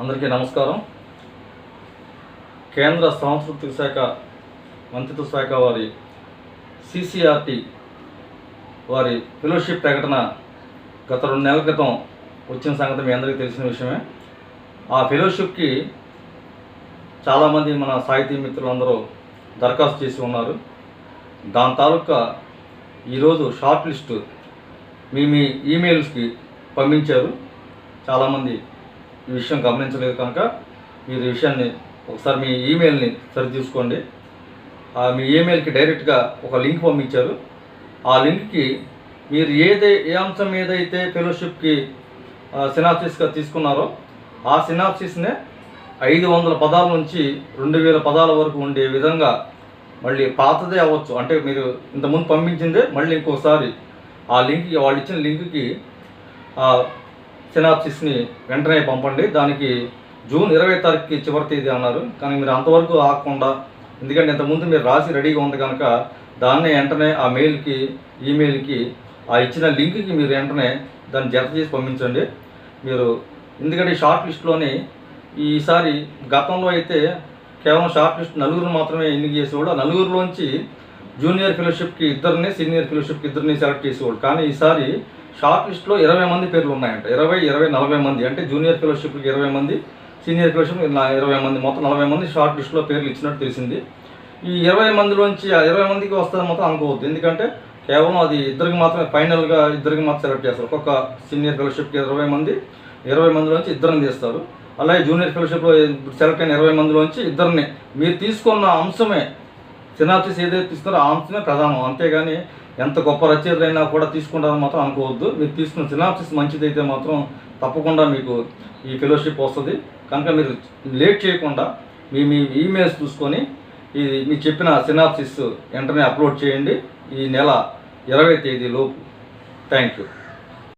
అందరికీ నమస్కారం. కేంద్ర సాంస్కృతిక శాఖ మంత్రిత్వ శాఖ వారి సిసిఆర్టీ వారి ఫెలోషిప్ ప్రకటన గత రెండు నెలల క్రితం వచ్చిన సంగతి మీ అందరికీ తెలిసిన విషయమే. ఆ ఫెలోషిప్కి చాలామంది మన సాహితీ మిత్రులందరూ దరఖాస్తు చేసి ఉన్నారు. దాని తాలూకా ఈరోజు షార్ట్ లిస్టు మీ మీ ఈమెయిల్స్కి పంపించారు. చాలామంది ఈ విషయం గమనించలేదు కనుక మీరు ఈ విషయాన్ని ఒకసారి మీ ఈమెయిల్ని సరి చూసుకోండి. మీ ఈమెయిల్కి డైరెక్ట్గా ఒక లింక్ పంపించారు. ఆ లింక్కి మీరు ఏదే ఏ అంశం ఏదైతే ఫెలోషిప్కి సినాప్సిస్గా తీసుకున్నారో ఆ సినాప్సిస్నే ఐదు వందల పదాల నుంచి రెండు వేల పదాల వరకు ఉండే విధంగా మళ్ళీ పాతదే అవ్వచ్చు. అంటే మీరు ఇంతకుముందు పంపించిందే మళ్ళీ ఇంకోసారి ఆ లింక్కి వాళ్ళు ఇచ్చిన లింక్కి సినాప్సిస్ని వెంటనే పంపండి. దానికి జూన్ ఇరవై తారీఖుకి చివరి తేదీ అన్నారు. కానీ మీరు అంతవరకు ఆగకుండా ఎందుకంటే ఇంతకుముందు మీరు రాసి రెడీగా ఉంది కనుక దాన్ని వెంటనే ఆ మెయిల్కి ఈమెయిల్కి ఆ ఇచ్చిన లింక్కి మీరు వెంటనే దాన్ని జత చేసి పంపించండి. మీరు ఎందుకంటే షార్ట్ లిస్ట్లోని ఈసారి గతంలో అయితే కేవలం షార్ట్ లిస్ట్ నలుగురు మాత్రమే ఎన్నిక చేసేవాడు ఆ నలుగురిలోంచి జూనియర్ ఫెలోషిప్కి ఇద్దరిని సీనియర్ ఫెలోషిప్కి ఇద్దరిని సెలెక్ట్ చేసేవాడు కానీ ఈసారి షార్ట్ లిస్ట్లో ఇరవై మంది పేర్లు ఉన్నాయంట. ఇరవై ఇరవై నలభై మంది. అంటే జూనియర్ ఫెలోషిప్కి ఇరవై మంది సీనియర్ ఫెలోషిప్ ఇరవై మంది మొత్తం నలభై మంది షార్ట్ లిస్ట్లో పేర్లు ఇచ్చినట్టు తెలిసింది. ఈ ఇరవై మందిలోంచి ఆ ఇరవై మందికి వస్తుంది మొత్తం అనుకోవద్దు. ఎందుకంటే కేవలం అది ఇద్దరికి మాత్రమే ఫైనల్గా ఇద్దరికి మాత్రం సెలెక్ట్ చేస్తారు. ఒక్కొక్క సీనియర్ ఫెలోషిప్కి ఇరవై మంది ఇరవై మందిలోంచి ఇద్దరిని తీస్తారు. అలాగే జూనియర్ ఫెలోషిప్లో సెలెక్ట్ అయిన ఇరవై మందిలోంచి ఇద్దరిని. మీరు తీసుకున్న అంశమే సినాప్సిస్ ఏదైతే తీసుకున్నారో ఆ అంశమే ప్రధానం. అంతేగాని ఎంత గొప్ప రచయితలైనా కూడా తీసుకుంటారని మాత్రం అనుకోవద్దు. మీరు తీసుకున్న సినాప్సిస్ మంచిదైతే మాత్రం తప్పకుండా మీకు ఈ ఫెలోషిప్ వస్తుంది. కనుక మీరు లేట్ చేయకుండా మీ మీ ఈమెయిల్స్ చూసుకొని ఇది మీకు చెప్పిన సినాప్సిస్ వెంటనే అప్లోడ్ చేయండి. ఈ నెల ఇరవై తేదీలోపు థ్యాంక్ యూ.